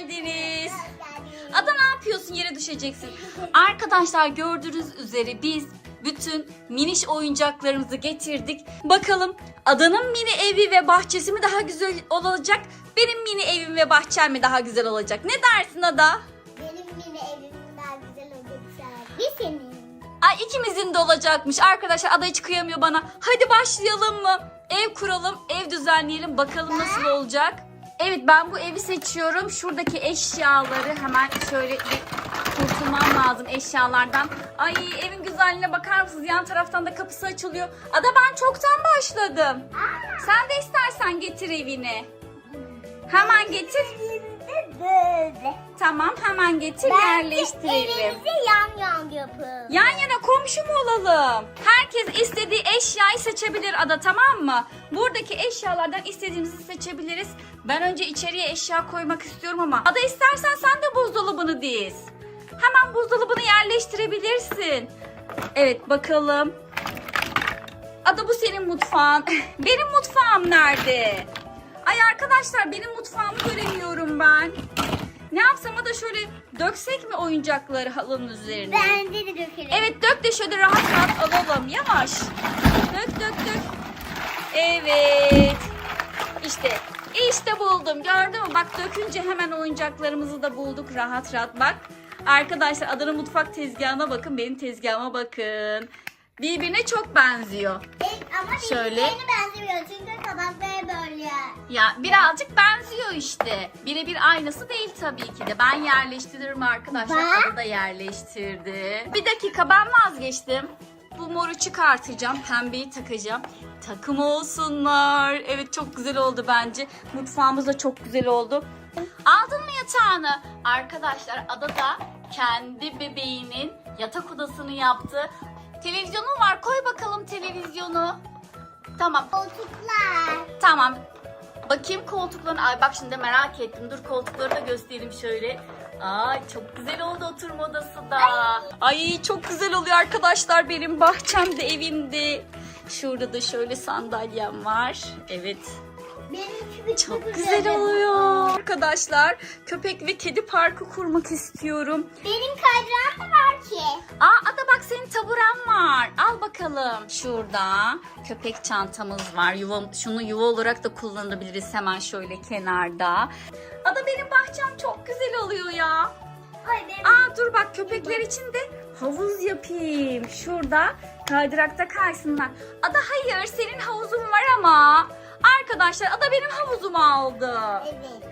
geldiniz. Ada ne yapıyorsun? Yere düşeceksin. Arkadaşlar gördüğünüz üzere biz bütün miniş oyuncaklarımızı getirdik. Bakalım Adanın mini evi ve bahçesi mi daha güzel olacak? Benim mini evim ve bahçem mi daha güzel olacak? Ne dersin Ada? Benim yine evim daha güzel olacak. Bir senin. Ay ikimizin de olacakmış. Arkadaşlar Ada hiç kıyamıyor bana. Hadi başlayalım mı? Ev kuralım, ev düzenleyelim. Bakalım nasıl olacak. Evet ben bu evi seçiyorum. Şuradaki eşyaları hemen şöyle bir kurtulmam lazım eşyalardan. Ay evin güzelliğine bakar mısınız? Yan taraftan da kapısı açılıyor. Ada ben çoktan başladım. Sen de istersen getir evini. Hemen getir. Tamam hemen getir yerleştirelim. evimizi yan yan yapın. Yan yana komşu mu olalım? Herkes istediği eşyayı seçebilir Ada tamam mı? Buradaki eşyalardan istediğimizi seçebiliriz. Ben önce içeriye eşya koymak istiyorum ama Ada istersen sen de buzdolabını diz. Hemen buzdolabını yerleştirebilirsin. Evet bakalım. Ada bu senin mutfağın. Benim mutfağım nerede? Ay arkadaşlar benim mutfağımı göremiyorum ben. Ne yapsam da şöyle döksek mi oyuncakları halının üzerine? Bence de dökelim. Evet dök de şöyle rahat rahat alalım. Yavaş. Dök dök dök. Evet. İşte işte buldum. Gördün mü? Bak dökünce hemen oyuncaklarımızı da bulduk rahat rahat. Bak arkadaşlar Adana mutfak tezgahına bakın. Benim tezgahıma bakın. Birbirine çok benziyor. Evet, ama Şöyle. birbirlerine benzemiyor çünkü tabakları böyle. Ya birazcık benziyor işte. Birebir aynısı değil tabii ki de. Ben yerleştiririm arkadaşlar. Bak. Adı da yerleştirdi. Bir dakika ben vazgeçtim. Bu moru çıkartacağım. Pembeyi takacağım. Takım olsunlar. Evet çok güzel oldu bence. Mutfağımız da çok güzel oldu. Aldın mı yatağını? Arkadaşlar Ada da kendi bebeğinin yatak odasını yaptı. Televizyonun var. Koy bakalım televizyonu. Tamam. Koltuklar. Tamam. Bakayım koltuklarını. Ay bak şimdi merak ettim. Dur koltukları da göstereyim şöyle. Ay çok güzel oldu oturma odası da. Ay çok güzel oluyor arkadaşlar benim bahçemde evimde. Şurada da şöyle sandalyem var. Evet. Benimki bir Çok güzel oluyor. Arkadaşlar köpek ve kedi parkı kurmak istiyorum. Benim kaydırağım da var ki. Aa Taburen var. Al bakalım. Şurada köpek çantamız var. Yuva, şunu yuva olarak da kullanabiliriz hemen şöyle kenarda. Ada benim bahçem çok güzel oluyor ya. Ay benim. Aa dur bak köpekler için de havuz yapayım. Şurada kaydırakta kaysınlar. Ada hayır senin havuzun var ama. Arkadaşlar Ada benim havuzumu aldı. Evet.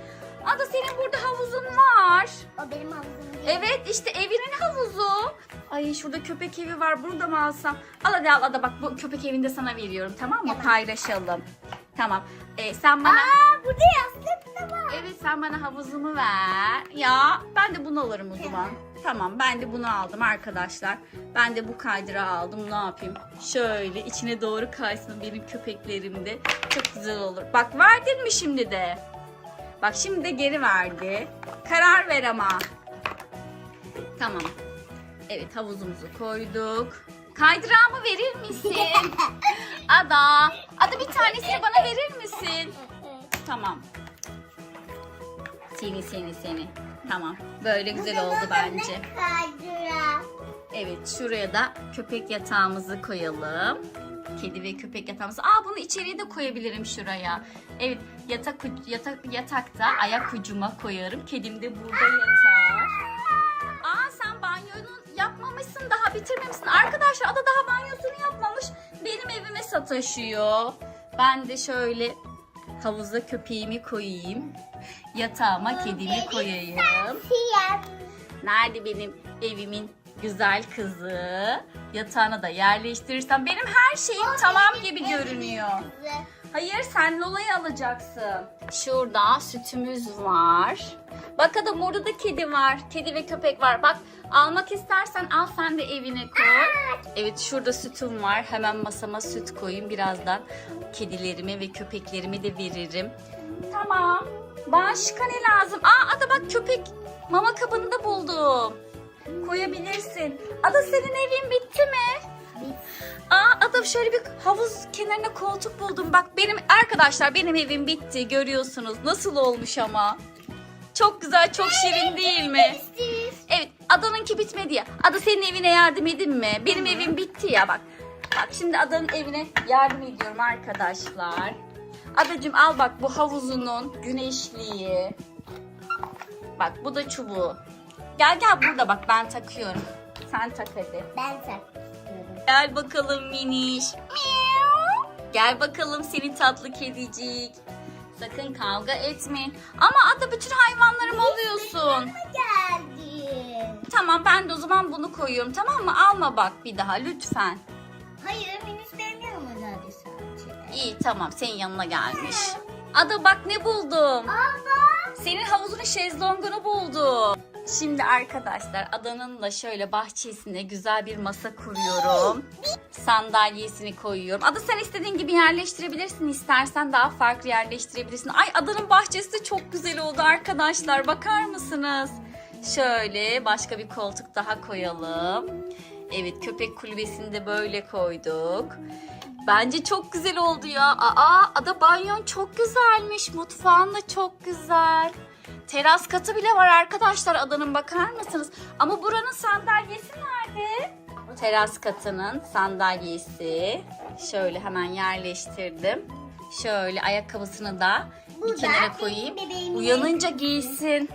Ada senin burada havuzun var. O benim havuzum değil. Evet işte evinin havuzu. Ay şurada köpek evi var bunu da mı alsam? Al hadi al hadi bak bu köpek evini de sana veriyorum tamam mı? Tamam. Paylaşalım. Tamam. Ee, sen bana... Aa burada yastık da var. Evet sen bana havuzumu ver. Ya ben de bunu alırım o zaman. Tamam ben de bunu aldım arkadaşlar. Ben de bu kaydırağı aldım. Ne yapayım? Şöyle içine doğru kaysın benim köpeklerim de. Çok güzel olur. Bak verdin mi şimdi de? Bak şimdi de geri verdi. Karar ver ama. Tamam. Evet havuzumuzu koyduk. Kaydırağımı verir misin? Ada. Ada bir tanesini bana verir misin? Tamam. Seni seni seni. Tamam. Böyle güzel oldu bence. Evet şuraya da köpek yatağımızı koyalım. Kedi ve köpek yatağımızı. Aa bunu içeriye de koyabilirim şuraya. Evet yatak yatak yatakta ayak ucuma koyarım. Kedim de burada yatar. Aa sen banyonu yapmamışsın daha bitirmemişsin. Arkadaşlar ada daha banyosunu yapmamış. Benim evime sataşıyor. Ben de şöyle havuza köpeğimi koyayım. Yatağıma kedimi koyayım. Nerede benim evimin güzel kızı? Yatağına da yerleştirirsem benim her şeyim tamam gibi görünüyor. Hayır sen Lola'yı alacaksın. Şurada sütümüz var. Bak adam orada da kedi var. Kedi ve köpek var. Bak almak istersen al sen de evine koy. Evet şurada sütüm var. Hemen masama süt koyayım. Birazdan kedilerime ve köpeklerime de veririm. Tamam. Başka ne lazım? Aa Ada bak köpek mama kabını da buldum. Koyabilirsin. Ada senin evin bitti mi? Aa Ada şöyle bir havuz kenarına koltuk buldum. Bak benim arkadaşlar benim evim bitti görüyorsunuz. Nasıl olmuş ama. Çok güzel, çok şirin değil mi? Evet, Adanınki bitmedi ya. Ada senin evine yardım edeyim mi? Benim evim bitti ya bak. Bak şimdi Adanın evine yardım ediyorum arkadaşlar. Adacığım al bak bu havuzunun güneşliği. Bak bu da çubuğu. Gel gel burada bak ben takıyorum. Sen tak hadi. Ben saklıyorum. Gel bakalım miniş. Miau. Gel bakalım seni tatlı kedicik. Sakın kavga etmeyin. Ama ada bütün hayvanlarımı alıyorsun. Geldi. Tamam ben de o zaman bunu koyuyorum tamam mı? Alma bak bir daha lütfen. Hayır Minüs benim yanıma geldi sadece. İyi tamam senin yanına gelmiş. Ada bak ne buldum. Baba. Senin havuzunun şezlongunu buldum. Şimdi arkadaşlar adanın da şöyle bahçesine güzel bir masa kuruyorum. Sandalyesini koyuyorum. Ada sen istediğin gibi yerleştirebilirsin. İstersen daha farklı yerleştirebilirsin. Ay adanın bahçesi de çok güzel oldu arkadaşlar. Bakar mısınız? Şöyle başka bir koltuk daha koyalım. Evet köpek kulübesini de böyle koyduk. Bence çok güzel oldu ya. Aa ada banyon çok güzelmiş. Mutfağın da çok güzel. Teras katı bile var arkadaşlar adanın bakar mısınız? Ama buranın sandalyesi nerede? Teras katının sandalyesi. Şöyle hemen yerleştirdim. Şöyle ayakkabısını da bir kenara koyayım. Uyanınca giysin.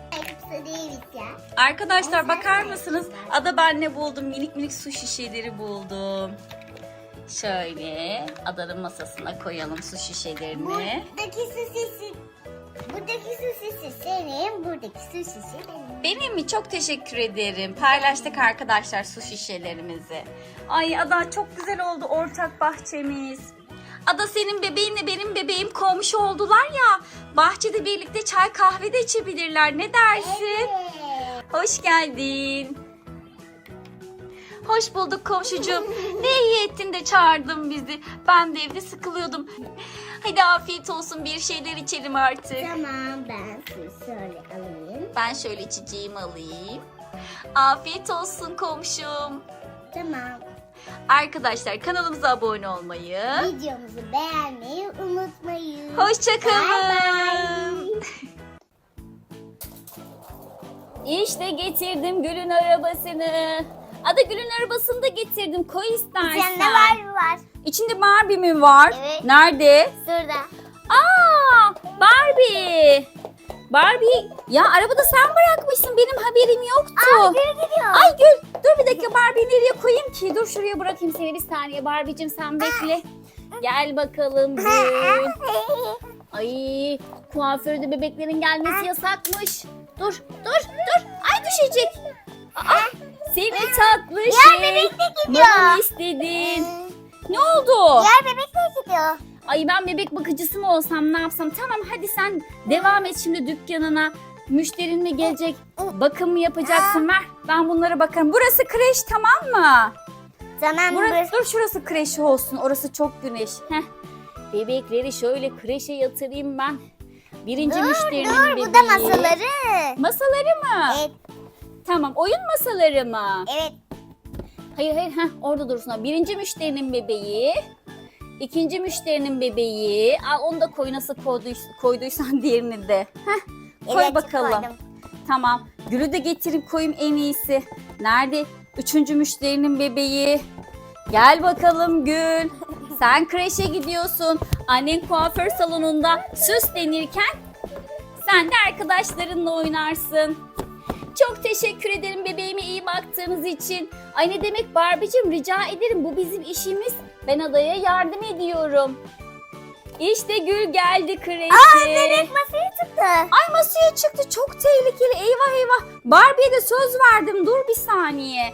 Arkadaşlar bakar mısınız? Ada ben ne buldum? Minik minik su şişeleri buldum. Şöyle adanın masasına koyalım su şişelerini. Buradaki su sesi. Buradaki su sesi senin. Buradaki su sesi benim. Benim mi? Çok teşekkür ederim. Paylaştık arkadaşlar su şişelerimizi. Ay Ada çok güzel oldu ortak bahçemiz. Ada senin bebeğinle benim bebeğim komşu oldular ya. Bahçede birlikte çay kahve de içebilirler. Ne dersin? Evet. Hoş geldin. Hoş bulduk komşucuğum. Ne iyi ettin de çağırdın bizi. Ben de evde sıkılıyordum. Hadi afiyet olsun bir şeyler içelim artık. Tamam ben su şöyle alayım. Ben şöyle içeceğimi alayım. Afiyet olsun komşum. Tamam. Arkadaşlar kanalımıza abone olmayı. Videomuzu beğenmeyi unutmayın. Hoşçakalın. İşte getirdim Gül'ün arabasını. Ada Gül'ün arabasını da getirdim. Koy istersen. İçinde mı var? İçinde Barbie mi var? Evet. Nerede? Şurada. Aa, Barbie. Barbie. Ya arabada sen bırakmışsın. Benim haberim yoktu. Aa geri gidiyor. Ay Gül dur bir dakika Barbie'yi nereye koyayım ki? Dur şuraya bırakayım seni bir saniye Barbie'cim sen bekle. Gel bakalım Gül. Ay kuaförde bebeklerin gelmesi yasakmış. Dur dur dur. Ay düşecek. Aa, seni tatlı Ya şey. bebek de gidiyor. istedin? Ne oldu? Diğer bebek de gidiyor. Ay ben bebek bakıcısı mı olsam ne yapsam? Tamam hadi sen devam et şimdi dükkanına. Müşterin mi gelecek? Bakım mı yapacaksın? Ver. Ben bunlara bakarım. Burası kreş tamam mı? Tamam Burası, dur şurası kreş olsun. Orası çok güneş. Heh. Bebekleri şöyle kreşe yatırayım ben. Birinci Dur müşterinin dur bebeği. bu da masaları. Masaları mı? Evet Tamam oyun masaları mı? evet. Hayır hayır heh, orada dursun. Birinci müşterinin bebeği. ikinci müşterinin bebeği. Aa, onu da koy nasıl koyduys- koyduysan diğerini de. Heh, koy evet, bakalım. koydum. Tamam. Gül'ü de getirip koyayım en iyisi. Nerede? Üçüncü müşterinin bebeği. Gel bakalım Gül. Sen kreşe gidiyorsun. Annen kuaför salonunda süslenirken sen de arkadaşlarınla oynarsın. Çok teşekkür ederim bebeğime iyi baktığınız için. Ay ne demek Barbie'cim rica ederim bu bizim işimiz. Ben adaya yardım ediyorum. İşte Gül geldi kreşe. Aa bebek masaya çıktı. Ay masaya çıktı çok tehlikeli eyvah eyvah. Barbie'ye de söz verdim dur bir saniye.